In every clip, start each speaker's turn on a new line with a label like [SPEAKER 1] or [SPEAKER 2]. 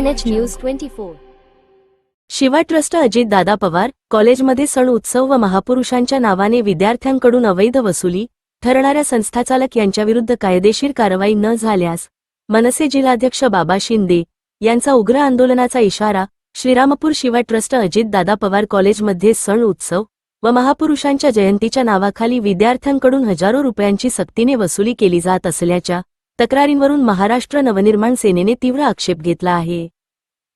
[SPEAKER 1] NH news twenty four
[SPEAKER 2] Shiva trust Ajitdada Pawar कॉलेजमध्ये सण उत्सव व महापुरुषांच्या नावाने विद्यार्थ्यांकडून अवैध वसुली ठरणाऱ्या संस्थाचालक यांच्याविरुद्ध कायदेशीर कारवाई न झाल्यास मनसे जिल्हाध्यक्ष बाबा शिंदे यांचा उग्र आंदोलनाचा इशारा श्रीरामपूर शिवा ट्रस्ट अजितदादा पवार कॉलेजमध्ये सण उत्सव व महापुरुषांच्या जयंतीच्या नावाखाली विद्यार्थ्यांकडून हजारो रुपयांची सक्तीने वसुली केली जात असल्याच्या तक्रारींवरून महाराष्ट्र नवनिर्माण सेनेने तीव्र आक्षेप घेतला आहे.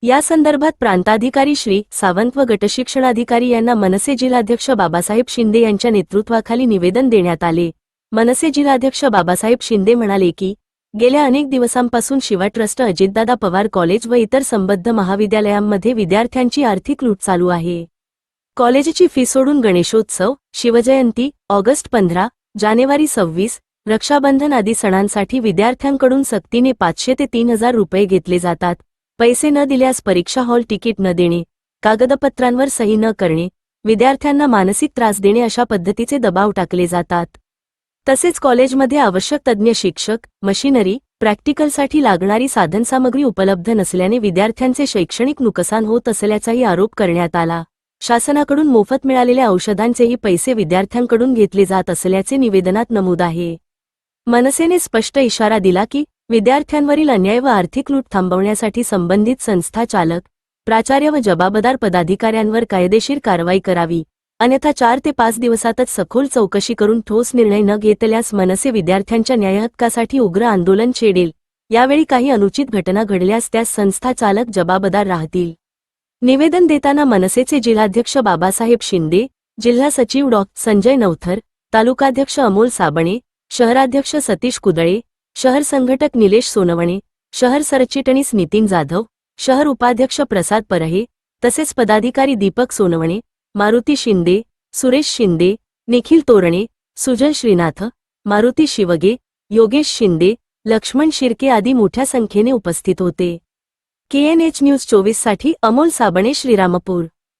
[SPEAKER 2] या संदर्भात प्रांताधिकारी श्री सावंत व गटशिक्षणाधिकारी यांना मनसे जिल्हाध्यक्ष बाबासाहेब शिंदे यांच्या नेतृत्वाखाली निवेदन देण्यात आले. मनसे जिल्हाध्यक्ष बाबासाहेब शिंदे म्हणाले की गेल्या अनेक दिवसांपासून शिवा ट्रस्ट अजितदादा पवार कॉलेज व इतर संबद्ध महाविद्यालयांमध्ये विद्यार्थ्यांची आर्थिक लूट चालू आहे. कॉलेजची फी सोडून गणेशोत्सव शिवजयंती ऑगस्ट पंधरा जानेवारी सव्वीस रक्षाबंधन आदी सणांसाठी विद्यार्थ्यांकडून सक्तीने पाचशे ते तीन हजार रुपये घेतले जातात. पैसे न दिल्यास परीक्षा हॉल तिकीट न देणे कागदपत्रांवर सही न करणे विद्यार्थ्यांना मानसिक त्रास देणे अशा पद्धतीचे दबाव टाकले जातात. तसेच कॉलेजमध्ये आवश्यक तज्ज्ञ शिक्षक मशिनरी प्रॅक्टिकलसाठी लागणारी साधनसामग्री उपलब्ध नसल्याने विद्यार्थ्यांचे शैक्षणिक नुकसान होत असल्याचाही आरोप करण्यात आला. शासनाकडून मोफत मिळालेल्या औषधांचेही पैसे विद्यार्थ्यांकडून घेतले जात असल्याचे निवेदनात नमूद आहे. मनसेने स्पष्ट इशारा दिला की विद्यार्थ्यांवरील अन्याय व आर्थिक लूट थांबवण्यासाठी संबंधित संस्था चालक प्राचार्य व जबाबदार पदाधिकाऱ्यांवर कायदेशीर कारवाई करावी. अन्यथा चार ते पाच दिवसातच सखोल चौकशी करून ठोस निर्णय न घेतल्यास मनसे विद्यार्थ्यांच्या न्यायहक्कासाठी उग्र आंदोलन छेडेल. यावेळी काही अनुचित घटना घडल्यास त्यास संस्था चालक जबाबदार राहतील. निवेदन देताना मनसेचे जिल्हाध्यक्ष बाबासाहेब शिंदे जिल्हा सचिव डॉ. संजय नवथर तालुकाध्यक्ष अमोल साबणे शहराध्यक्ष सतीश कुदळे शहर संघटक निलेश सोनवणे शहर सरचिटणीस नितीन जाधव शहर उपाध्यक्ष प्रसाद परहे तसेच पदाधिकारी दीपक सोनवणे मारुती शिंदे सुरेश शिंदे निखिल तोरणे सुजन श्रीनाथ मारुती शिवगे योगेश शिंदे लक्ष्मण शिर्के आदी मोठ्या संख्येने उपस्थित होते. केएनएच न्यूज चोवीससाठी अमोल साबणे श्रीरामपूर.